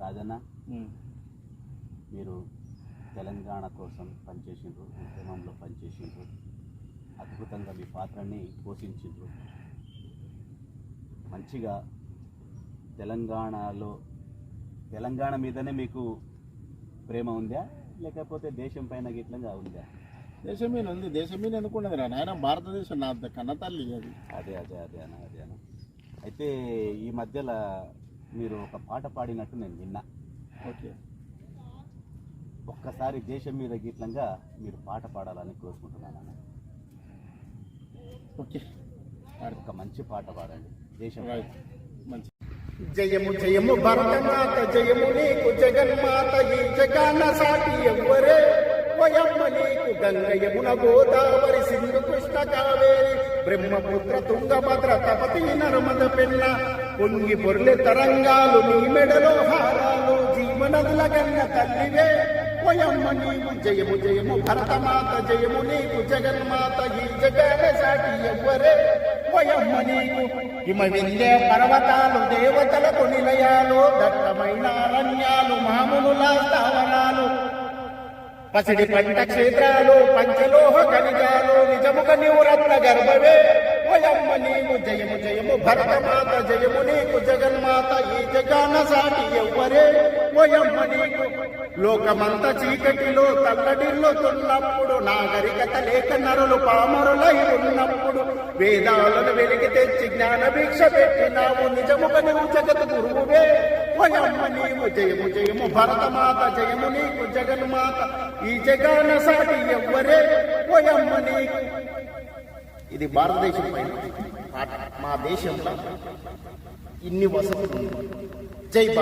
రాజన్న. మీరు తెలంగాణ కోసం పనిచేసిండ్రు ఉద్యమంలో పనిచేసిండ్రు అద్భుతంగా మీ పాత్రని పోషించిండ్రు. మంచిగా తెలంగాణలో తెలంగాణ మీదనే మీకు ప్రేమ ఉందా? లేకపోతే దేశం పైన గిట్లంగా ఉందా? దేశం మీద ఉంది దేశం మీద ఎందుకున్నది రా నాయన? భారతదేశం నా కన్న తల్లి అది. అదే అదే అదే అన్న అదే అన్న. అయితే ఈ మధ్యలో మీరు ఒక పాట పాడినట్టు నేను విన్నా. ఓకే. ఒక్కసారి దేశం మీద గిట్లంగా మీరు పాట పాడాలని కోరుకుంటున్నాను అన్న. ఓకే. ఒక మంచి పాట పాడండి. దేశం. రైట్ మంచి. జయము జయము భరతమాత జయము నీకు జగన్మాత ఈ జగాన సాటి ఎవ్వరే. వయమ్మ నీకు గంగ యమున గోదావరి సింధు కృష్ణ బ్రహ్మపుత్ర తుంగభద్ర తపతి నర్మద పెన్న. పొంగి పొర్లె తరంగాలు నీ మెడలో హారాలు. జీవనదుల కన్న తల్లివే. వయమ్మ నీవు జయము జయము భరతమాత జయము నీకు జగన్మాత. ఈ జగాన సాటి ఎవ్వరే. వయమ్మ నీకు ఇమ విందే పర్వతాలు దేవతలకు నిలయాలు దట్టమైన అరణ్యాలు మామునుల స్థావరాలు. పసిడి పంట క్షేత్రాలు పంచలోహ ఖనిజాలు నిజముక నీవు రత్న గర్భవే. జయము జయము భరతమాత జయము నీకు జగన్మాత ఈ జగాన సాటి ఎవ్వరే? పోయమ్మ నీకు. లోకమంత చీకటిలో తల్లడిల్లో తున్నప్పుడు నాగరికత లేక నరులు పామరులై ఉన్నప్పుడు వేదాలను వెలికి తెచ్చి జ్ఞాన భిక్ష పెట్టినావు నిజముక నీవు జగత్ గురువువే. పోయమ్మ నీవు జయము జయము భరతమాత జయము నీకు జగన్మాత ఈ జగాన సాటి ఎవ్వరే? పోయమ్మ నీకు. ఇది భారతదేశం పైన మా దేశంలో ఇన్ని వసతులు జై భారత్.